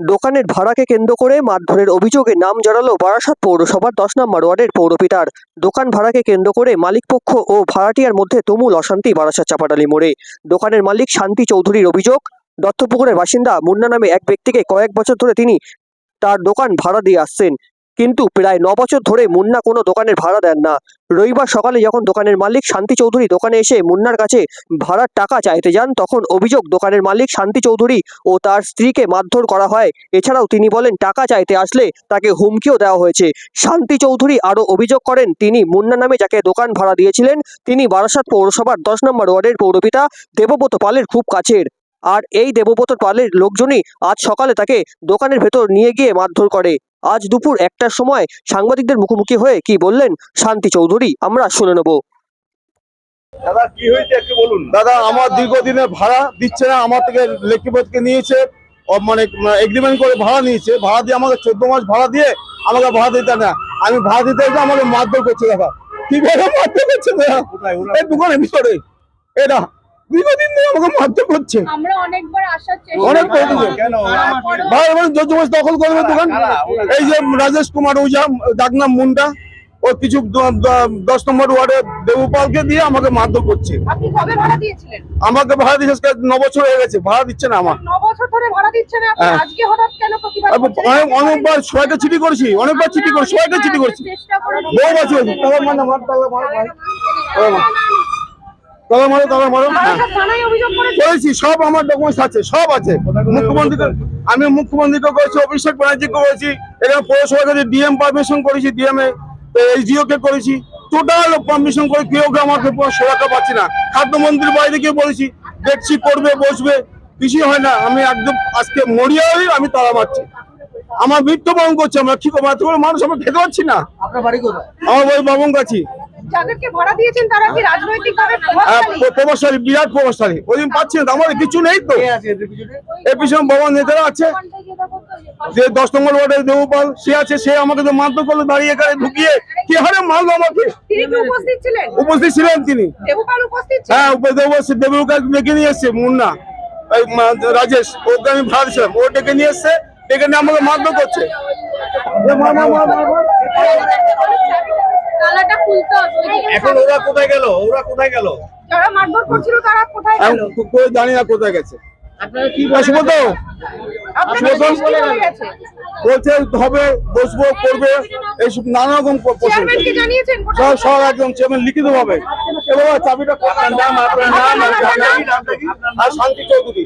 দোকানের ভাড়াকে কেন্দ্র করে মারধরের অভিযোগে নাম জড়ালো বারাসাত পৌরসভার দশ নম্বর ওয়ার্ডের পৌরপিতার। দোকান ভাড়াকে কেন্দ্র করে মালিকপক্ষ ও ভাড়াটিয়ার মধ্যে তুমুল অশান্তি বারাসাত চাপাটালি মোড়ে। দোকানের মালিক শান্তি চৌধুরীর অভিযোগ, দত্তপুকুরের বাসিন্দা মুন্না নামে এক ব্যক্তিকে কয়েক বছর ধরে তিনি তার দোকান ভাড়া দিয়ে আসছেন। কিন্তু প্রায় ন বছর ধরে মুন্না কোনো দোকানের ভাড়া দেন না। রবিবার সকালে যখন দোকানের মালিক শান্তি চৌধুরী দোকানে এসে মুন্নার কাছে ভাড়ার টাকা চাইতে যান, তখন অভিযোগ দোকানের মালিক শান্তি চৌধুরী ও তার স্ত্রীকে মারধর করা হয়। এছাড়াও তিনি বলেন, টাকা চাইতে আসলে তাকে হুমকিও দেওয়া হয়েছে। শান্তি চৌধুরী আরও অভিযোগ করেন, তিনি মুন্না নামে যাকে দোকান ভাড়া দিয়েছিলেন, তিনি বারাসাত পৌরসভার দশ নম্বর ওয়ার্ডের পৌরপিতা দেবব্রত পালের খুব কাছের। আর এই দেবব্রত পালের লোকজনই আজ সকালে তাকে দোকানের ভেতর নিয়ে গিয়ে মারধর করে। আজ দুপুর একটার সময় সাংবাদিকদের মুখোমুখি হয়ে কি বললেন শান্তি চৌধুরী আমরা শুনে নেব। দাদা কি হয়েছে একটু বলুন? দাদা আমার দীর্ঘদিনের ভাড়া দিচ্ছে না আমার থেকে লেখিপথকে নিয়েছে মানে এগ্রিমেন্ট করে ভাড়া নিয়েছে। ভাড়া দিয়ে আমাকে চোদ্দ মাস ভাড়া দিয়ে আমাকে ভাড়া দিতে না। আমি ভাড়া দিতে এসে আমাকে মারধর করছে দাদা। কীভাবে মারধর করছে দাদা? এই দোকানের ভিতরে। এটা দীর্ঘদিন ধরে আমাকে মারধর করছে আমরা অনেকবার আসার চেষ্টা অনেক করি। করেছে। কেন? তারপরেও ভাই এবার দখল করবে দোকান। এই যে রাজেশ কুমার ওঝা ডাকনাম মুন্ডা ও কিছু দশ নম্বর ওয়ার্ডে দেবপালকে দিয়ে আমাকে মারধর করছে। আপনি কবে ভাড়া দিয়েছিলেন? আমাকে ভাড়া দিচ্ছে ন বছর হয়ে গেছে ভাড়া দিচ্ছে না আমার। ন বছর ধরে ভাড়া দিচ্ছেন আপনি হ্যাঁ। আজকে হঠাৎ কেন প্রতিবাদ আমি অনেক অনেকবার সবাইকে চিঠি করেছি অনেকবার চিঠি করেছি সবাইকে চিঠি করেছি। চেষ্টা করে তবে মারো ভাই। মারো। হ্যাঁ। করেছি। সব আমার ডকুমেন্টস আছে সব আছে। মুখ্যমন্ত্রীকে আমি মুখ্যমন্ত্রীকে করেছি অভিষেক ব্যানার্জিকে করেছি এখানে পৌরসভা কাছে ডিএম পারমিশন করেছি ডিএম এ এইচডিও কে করেছি। টোটাল পারমিশন করে কেউ কেউ আমাকে সুরক্ষা পাচ্ছি না। খাদ্যমন্ত্রীর বাইরে গিয়ে বলেছি দেখছি করবে বসবে কিছুই হয় না। আমি একদম আজকে মরিয়া হয়ে আমি তারা মারছি। আমার মৃত্যু মৃত্যুবরণ করছে আমরা কি করব? মানুষ আমরা খেতে পাচ্ছি না। আপনার বাড়ি কোথায়? আমার বাড়ি বাবন কাছি যাদেরকে ভাড়া দিয়েছেন তারা কি রাজনৈতিক ভাবে প্রভাবশালী বিরাট প্রভাবশালী ওই দিন পাচ্ছি না আমাদের কিছু নেই তো এর পিছনে বাবা নেতারা আছে যে দশ নম্বর ওয়ার্ডের দেবপাল সে আছে সে আমাকে তো মারধর করল দাঁড়িয়ে এখানে ঢুকিয়ে কি হারে মারলো আমাকে উপস্থিত ছিলেন তিনি উপস্থিত হ্যাঁ দেবপাল দেবরুকা ডেকে নিয়ে এসছে মুন্না রাজেশ ওকে আমি ভাড়া দিয়েছিলাম ও ডেকে নিয়ে এসছে ডেকে নিয়ে আমাকে মারধর করছে খুলতে হবে এখন ওরা কোথায় গেল? ওরা কোথায় গেল? যারা মারধর করছিল তারা কোথায় গেল? আমি খুব করে জানি না কোথায় গেছে। আপনারা কি তো। হয়ে বলছে হবে বসবো করবে এইসব নানা রকম প্রশ্ন। চেয়ারম্যানকে জানিয়েছেন? সব সব একদম চেয়ারম্যান লিখিত ভাবে এবার চাবিটা? আর শান্তি চৌধুরী।